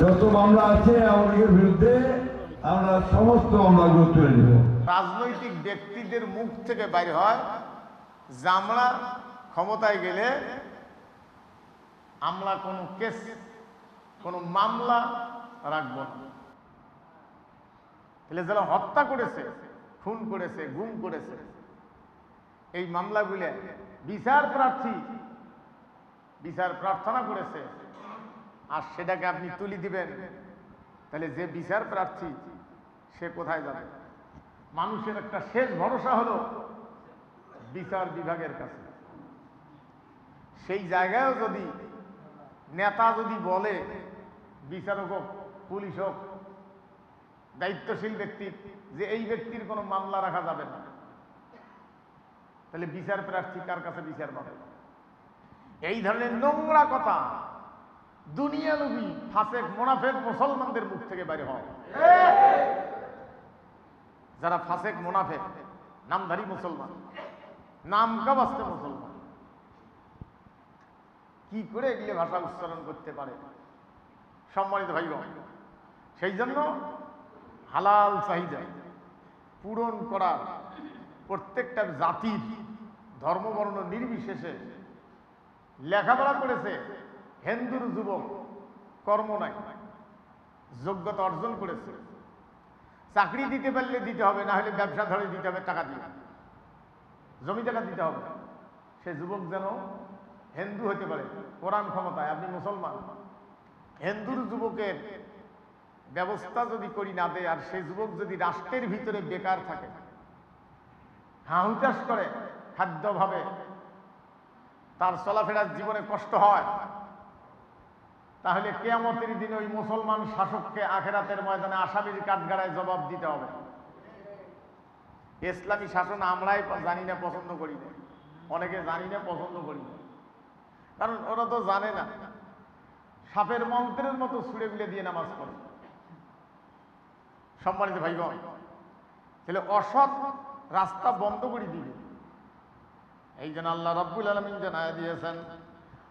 যত মামলা আছে আমাদের বিরুদ্ধে, আমরা সমস্ত মামলাগুলো তুলে নেব। রাজনৈতিক ব্যক্তিদের মুখ থেকে বাইরে হয়, জামলা ক্ষমতায় গেলে আমরা কোনো কেস, কোনো মামলা রাখব না। তাহলে যারা হত্যা করেছে, খুন করেছে, গুম করেছে, এই মামলাগুলো বিচার প্রার্থী, বিচার প্রার্থনা করেছে আর সেটাকে আপনি তুলি দিবেন। তাহলে যে বিচার প্রার্থী, সে কোথায় যাবে? মানুষের একটা শেষ ভরসা হলো বিচার বিভাগের কাছে। সেই জায়গায়ও যদি নেতা যদি বলে, বিচারক হোক, পুলিশ হোক, দায়িত্বশীল ব্যক্তি, যে এই ব্যক্তির কোনো মামলা রাখা যাবে না, তাহলে বিচার প্রার্থী কার কাছে বিচার পাবে? এই ধরনের নোংরা কথা দুনিয়া নবী ফাসেক, মোনাফেক, মুসলমানদের মুখ থেকে বাইরে হয়। যারা ফাসেক, মোনাফেক, নামধারী মুসলমান, নাম কাবাস্তে মুসলমান, কি করে এগুলি ভাষা উচ্চারণ করতে পারে? সম্মানিত ভাইগণ, সেই জন্য হালাল চাহিদা পূরণ করার প্রত্যেকটা জাতির ধর্মবর্ণ নির্বিশেষে লেখাপড়া করেছে হিন্দুর যুবক, কর্ম নাই, যোগ্যতা অর্জন করেছে। চাকরি দিতে পারলে দিতে হবে, না হলে ব্যবসা ধরে দিতে হবে, টাকা দিয়ে। জমি টাকা দিতে হবে। সে যুবক যেন হিন্দু হতে পারে, কোরআন ক্ষমতায়, আপনি মুসলমান। হিন্দুর যুবকের ব্যবস্থা যদি করি না দেয়, আর সেই যুবক যদি রাষ্ট্রের ভিতরে বেকার থাকে হাহু চাষ করে খাদ্যভাবে, তার চলাফেরার জীবনে কষ্ট হয় তাহলে কেয়ামতের দিন ওই মুসলমান শাসককে আখেরাতের ময়দানে আসামির কাঠগাড়ায় জবাব দিতে হবে। ইসলামী শাসন আমরাই জানি না, পছন্দ করি না। অনেকে জানি না, পছন্দ করি না। কারণ ওরা তো জানে না। সাপের মন্ত্রের মতো ছুড়ে বিলে দিয়ে নামাজ পড়ে। সম্মানিত ভাইগণ, তাহলে অসৎ রাস্তা বন্ধ করে দিবে। এই জন্য আল্লাহ রব্বুল আলমিন জানায় দিয়েছেন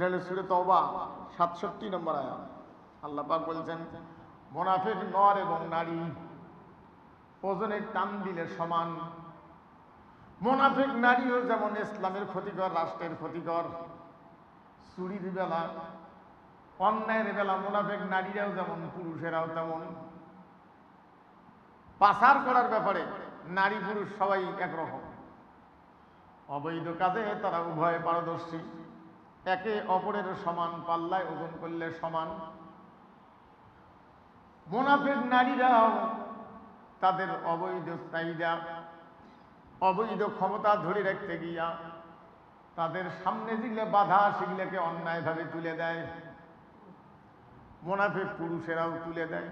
এটা হলো সুরে তবা সাতষট্টি নম্বর আয়াত। আল্লাহ পাক বলছেন, মোনাফেক নর এবং নারী ওজনের টান দিলে সমান। মোনাফেক নারীও যেমন ইসলামের ক্ষতিকর, রাষ্ট্রের ক্ষতিকর, চুরির বেলা, অন্যায়ের বেলা মোনাফেক নারীরাও যেমন, পুরুষেরাও তেমন। পাচার করার ব্যাপারে নারী পুরুষ সবাই একরকম। অবৈধ কাজে তারা উভয়ে পারদর্শী। একে অপরের সমান, পাল্লায় ওজন করলে সমান। মোনাফেক নারীরাও তাদের অবৈধ চাহিদা, অবৈধ ক্ষমতা ধরে রাখতে গিয়া তাদের সামনে যেগুলো বাধা, সেগুলোকে অন্যায়ভাবে তুলে দেয়। মোনাফেক পুরুষেরাও তুলে দেয়।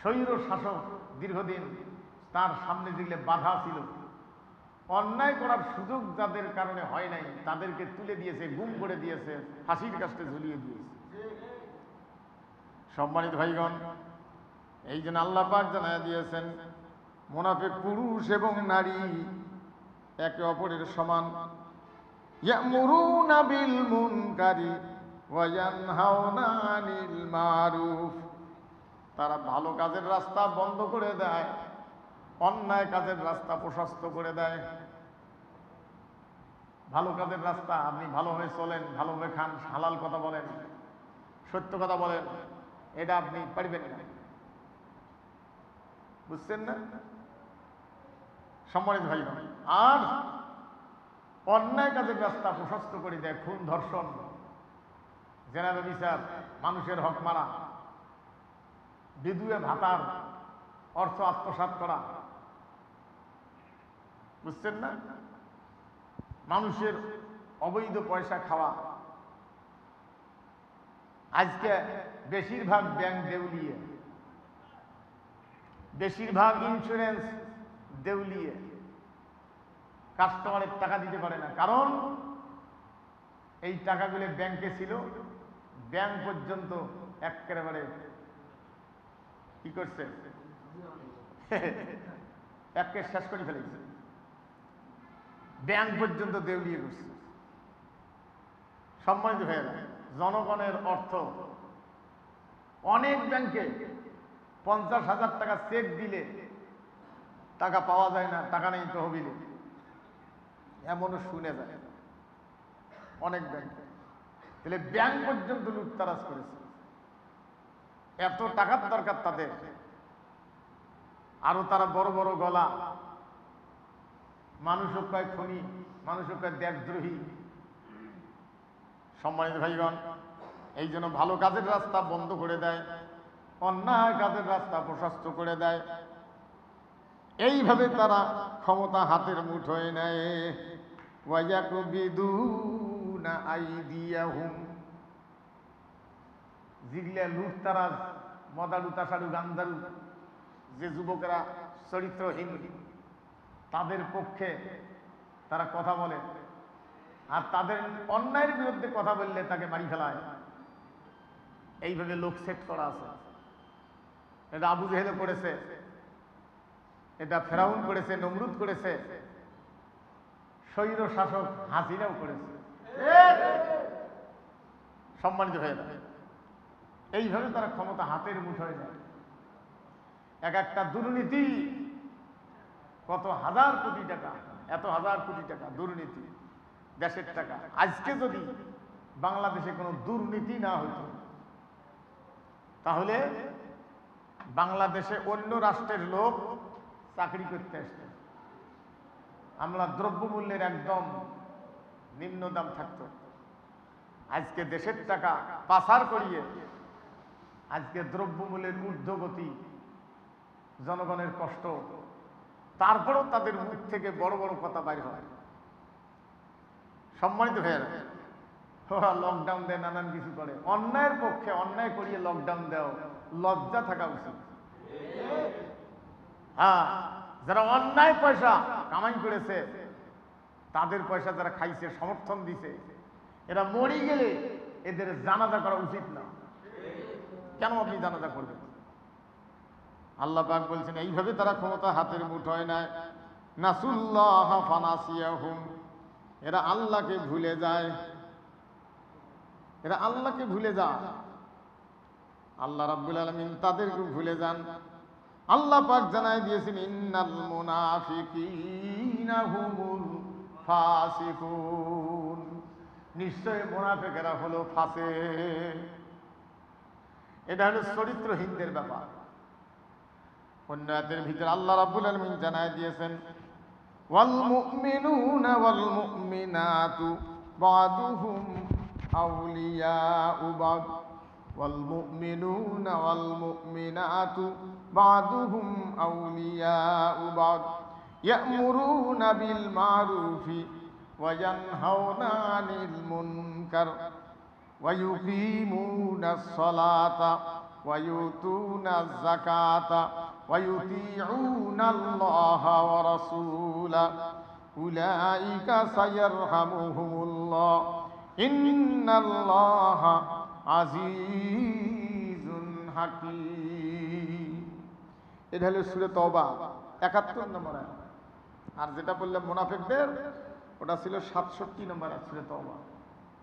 স্বৈর শাসক দীর্ঘদিন তার সামনে যেগুলো বাধা ছিল। অন্যায় করার সুযোগ যাদের কারণে হয় নাই, তাদেরকে তুলে দিয়েছে, গুম করে দিয়েছে ফাঁসির কাছে ঝুলিয়ে দিয়েছে। সম্মানিত ভাইগণ, এই জন্য আল্লাহ পাক জানায় দিয়েছেন, মোনাফেক পুরুষ এবং নারী একে অপরের সমান। ইয়ামুরুনা বিল মুনকারি ওয়া ইয়ানহাউনা আনিল মারুফ। তারা ভালো কাজের রাস্তা বন্ধ করে দেয়। অন্যায় কাজের রাস্তা প্রশস্ত করে দেয়। ভালো কাজের রাস্তা, আপনি ভালোভাবে চলেন, ভালোভাবে খান, হালাল কথা বলেন, সত্য কথা বলেন, এটা আপনি পারবেন না। বুঝছেন না? সম্মানিত ভাই আর অন্যায় কাজের রাস্তা প্রশস্ত করে দেয় খুন, ধর্ষণ জেনারেল বিচার মানুষের হক মারা বিদুয়ে ভাতার, অর্থ আত্মসাৎ করা বুঝছেন না? মানুষের অবৈধ পয়সা খাওয়া। আজকে বেশিরভাগ ব্যাংক দেউলিয়ে। বেশিরভাগ ইন্স্যুরেন্স দেউলিয়ে। কাস্টমারের টাকা দিতে পারে না। কারণ এই টাকাগুলো ব্যাংকে ছিল। ব্যাংক পর্যন্ত একেবারে কি করছে? একে শেষ করে ফেলেছে। ব্যাংক পর্যন্ত দেউলিয়ে করছে সম্মানিত যায় জনগণের অর্থ অনেক ব্যাংকে পঞ্চাশ হাজার টাকা চেক দিলে টাকা পাওয়া যায় না, টাকা নেই তহবিলে। এমনও শুনে যায় অনেক ব্যাংকে। তাহলে ব্যাংক পর্যন্ত লুটতারাজ করেছে। এত টাকার দরকার তাদের। আরও তারা বড় বড় গলা মানুষ কয় খনি মানুষ কয় দেশদ্রোহী। সম্মানিত ভাইগণ, এই জন্য ভালো কাজের রাস্তা বন্ধ করে দেয়, অন্যায় কাজের রাস্তা প্রশস্ত করে দেয়। এইভাবে তারা ক্ষমতা হাতের মুঠোয় নেয়। জিগলে লুটতারাজ মদারু তাসারু গান্ধারু, যে যুবকেরা চরিত্রহীন তাদের পক্ষে তারা কথা বলে। আর তাদের অন্যায়ের বিরুদ্ধে কথা বললে তাকে মারি ফেলায়। এইভাবে লোক সেট করা আছে। এটা আবু জেহেলে করেছে। এটা ফেরাউন করেছে, নমরুদ করেছে। স্বৈর শাসক হাসিনাও করেছে। সম্মানিত হয়ে যায় এইভাবে তারা ক্ষমতা হাতের মুঠোয় নেয়। এক একটা দুর্নীতি কত হাজার কোটি টাকা, এত হাজার কোটি টাকা দুর্নীতি, দেশের টাকা। আজকে যদি বাংলাদেশে কোনো দুর্নীতি না হতো তাহলে বাংলাদেশে অন্য রাষ্ট্রের লোক চাকরি করতে আসতো। আমরা দ্রব্যমূল্যের একদম নিম্ন দাম থাকতো। আজকে দেশের টাকা পাচার করিয়ে আজকে দ্রব্যমূল্যের ঊর্ধ্বগতি জনগণের কষ্ট তারপরেও তাদের মুখ থেকে বড় বড় কথা বাইর হয়। সম্মানিত হয়ে ওরা লকডাউন দেয়, নানান কিছু করে। অন্যায়ের পক্ষে অন্যায় করিয়ে লকডাউন দেও লজ্জা থাকা উচিত। হ্যাঁ যারা অন্যায় পয়সা কামাই করেছে, তাদের পয়সা যারা খাইছে, সমর্থন দিছে, এরা মরে গেলে এদের জানাজা করা উচিত না। কেন আপনি জানাজা করবেন? আল্লাহ পাক বলছেন, এইভাবে তারা ক্ষমতা হাতের মুঠোয় নেয় নাসুল্লাহ এরা আল্লাহকে ভুলে যায়। এরা আল্লাহকে ভুলে যায়। আল্লাহ রাব্বুল আলামিন তাদেরকে ভুলে যান। আল্লাহ পাক জানাই দিয়েছেন, ইন্নাল মুনাফিকিনা হুমুল ফাসিকুন। নিশ্চয় মুনাফিকেরা হলো ফাসে এটা হলো চরিত্রহীনদের ব্যাপার। অন্য আয়াতের ভিতরে আল্লাহ রাব্বুল আলামিন জানাই দিয়েছেন ওয়াল মুমিনুনা ওয়াল মুমিনাতু বাদুহুম আউলিয়াউ বাদ والمؤمنون والمؤمنات بعضهم أولياء بعض يأمرون بالمعروف وينهون عن المنكر ويقيمون الصلاة ويؤتون الزكاة ويطيعون الله ورسوله أولئك سيرحمهم الله إن الله আজিজুন হাকিম এটা হলো সুরে তবা একাত্তর নম্বর আয়াত। আর যেটা বললাম মোনাফেকদের ওটা ছিল সাতষট্টি নম্বর সুরে তবা